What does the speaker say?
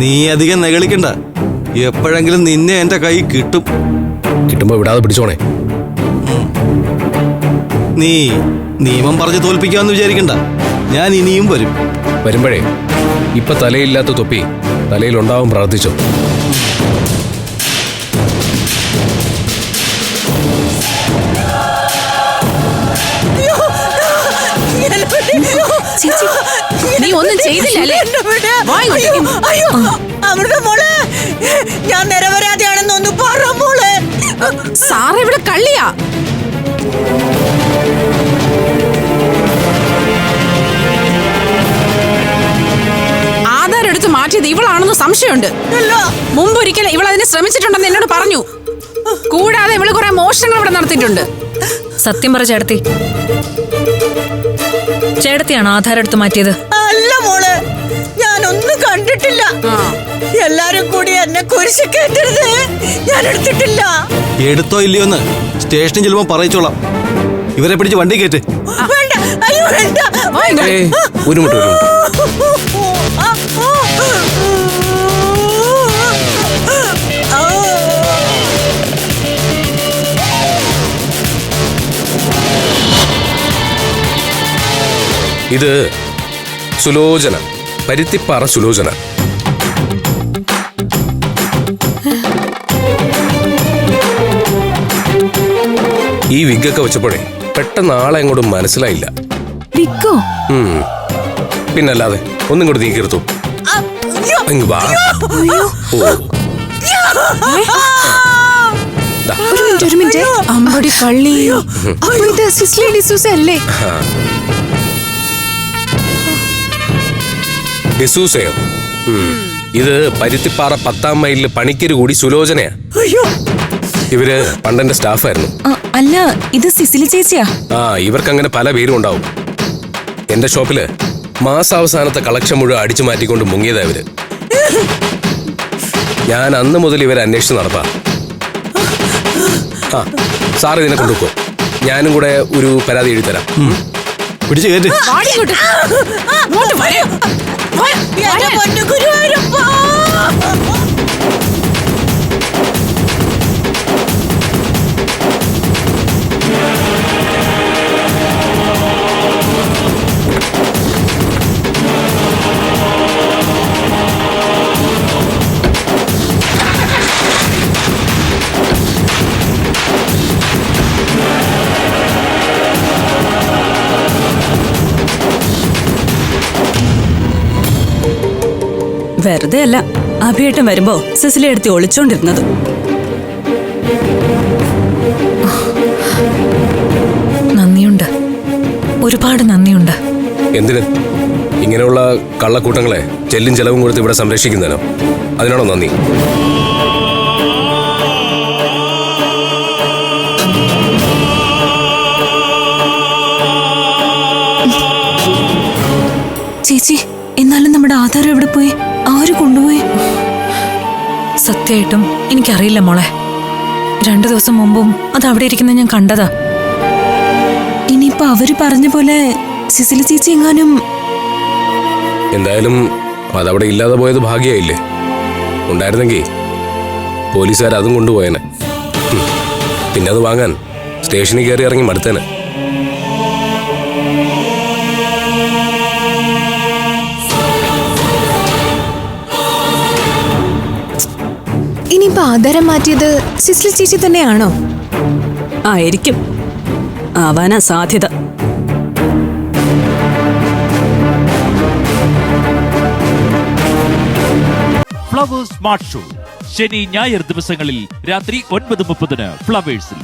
നീ അധികം നെകളിക്കണ്ട. എപ്പോഴെങ്കിലും നിന്നെ എന്റെ കൈ കിട്ടും. കിട്ടുമ്പോ വിടാതെ പിടിച്ചോണേ. നീ നിയമം പറഞ്ഞ് തോൽപ്പിക്കാന്ന് വിചാരിക്കണ്ട. ഞാൻ ഇനിയും വരും. വരുമ്പോഴേ ഇപ്പൊ തലയില്ലാത്ത തൊപ്പി തലയിലുണ്ടാവും പ്രാർത്ഥിച്ചോ. ചേച്ചി നീ ഒന്നും ചെയ്തില്ല അല്ലേ വാ ഇങ്ങോട്ടേക്ക്. അയ്യോ അമൃത മോളെ ഞാൻ നിരപരാധിയാണെന്ന് ഒന്ന് പറ മോളെ. സാറ് ഇവിടെ കള്ളിയാ. ആധാരം എടുത്ത് മാറ്റിയത് ഇവളാണെന്ന് സംശയമുണ്ട്. മുമ്പ് ഒരിക്കൽ ഇവൾ അതിനെ ശ്രമിച്ചിട്ടുണ്ടെന്ന് എന്നോട് പറഞ്ഞു. കൂടാതെ ഇവൾ കുറെ മോഷണങ്ങൾ ഇവിടെ നടത്തിയിട്ടുണ്ട്. സത്യം പറ ചേട്ടത്തി. ചേട്ടത്തിയാണോ ആധാരം എടുത്ത് മാറ്റിയത്? അല്ല മോളെ ഞാനൊന്നും കണ്ടിട്ടില്ല. എല്ലാരും കൂടി എന്നെ കുരിശ് കേട്ടരുത് ഞാൻ എടുത്തിട്ടില്ല. എടുത്തോ ഇല്ലയോന്ന് സ്റ്റേഷനിൽ ചെല്ലുമ്പോ പറയിച്ചോളാം. ഇവരെ പിടിച്ച് വണ്ടി കേട്ട് വേണ്ട അയ്യോ വേണ്ട. വാ ഇങ്ങോട്ട്. ഏ ഒരു മിനിറ്റ് ഒരു മിനിറ്റ്. ഇത് സുലോചന പരുത്തിപ്പാറ സുലോചന. ഈ വിഗൊക്കെ വെച്ചപ്പോഴേ പെട്ടെന്ന് ആളെ അങ്ങോട്ടും മനസ്സിലായില്ല. പിന്നല്ലാതെ ഒന്നും കൂടി നീ കീർത്തു അയ്യോ. അങ്ങ് വാ. ഓ. ദാ. ഒരു മിനിറ്റ് ഒരു മിനിറ്റ് അമ്പടി കള്ളി അപ്പൊ ഇത് സിസ്ലി ഡിസൂസ അല്ലേ? ഡിസൂസയോ. ഇത് പരുത്തിപ്പാറ പത്താം മൈലിൽ പണിക്കര് കൂടി സുലോചനയാ. അയ്യോ. ഇവർ പണ്ടെന്റെ സ്റ്റാഫായിരുന്നു. അല്ല ഇത് സിസിലി ചേച്ചിയാ? ആ ഇവർക്ക് അങ്ങനെ പല പേരും ഉണ്ടാവും എന്റെ ഷോപ്പിൽ മാസാവസാനത്തെ കളക്ഷൻ മുഴുവൻ അടിച്ചു മാറ്റിക്കൊണ്ട് മുങ്ങിയതാ ഇവർ. ഞാൻ അന്ന് മുതൽ ഇവരെ അന്വേഷിച്ച് നടപ്പാ. ആ സാർ ഇതിനെ കൊണ്ടുപോക്കോ ഞാനും കൂടെ ഒരു പരാതി എഴുതി തരാം. പിടിച്ചു കയറ്റ്. വെറുതെ അല്ല അഭിയേട്ടൻ വരുമ്പോ സിസിലി എടുത്ത് ഒളിച്ചോണ്ടിരുന്നത്. നന്ദിയുണ്ട്. ഒരുപാട് നന്ദിയുണ്ട്. എന്തിന്? ഇങ്ങനെയുള്ള കള്ളക്കൂട്ടങ്ങളെ ചെല്ലും ചെലവും കൊടുത്ത് ഇവിടെ സംരക്ഷിക്കുന്നതിനോ? അതിനാണോ നന്ദി? ചേച്ചി എന്നാലും നമ്മുടെ ആധാരം എവിടെ പോയി? ആര് കൊണ്ടുപോയി? സത്യമായിട്ടും എനിക്കറിയില്ല മോളെ. രണ്ടു ദിവസം മുമ്പും അത് അവിടെ ഇരിക്കുന്ന ഞാൻ കണ്ടതാ. ഇനിയിപ്പോ അവർ പറഞ്ഞ പോലെ സിസിലി ചേച്ചി എങ്ങാനും എന്തായാലും അതവിടെ ഇല്ലാതെ പോയത് ഭാഗ്യായില്ലേ? ഉണ്ടായിരുന്നെങ്കിൽ പോലീസുകാർ അതും കൊണ്ടുപോയേനെ. പിന്നെ അത് വാങ്ങാൻ സ്റ്റേഷനിൽ കയറി ഇറങ്ങി മടുത്തേനെ. ആധാരം മാറ്റിയത് സിസ്ലി ചേച്ചി തന്നെയാണോ? ആയിരിക്കും. ആവാനാ സാധ്യത. ഫ്ലവേഴ്സ് സ്മാർട്ട് ഷോ ശനി ഞായർ ദിവസങ്ങളിൽ രാത്രി ഒൻപത് മുപ്പതിന് ഫ്ലവേഴ്സിൽ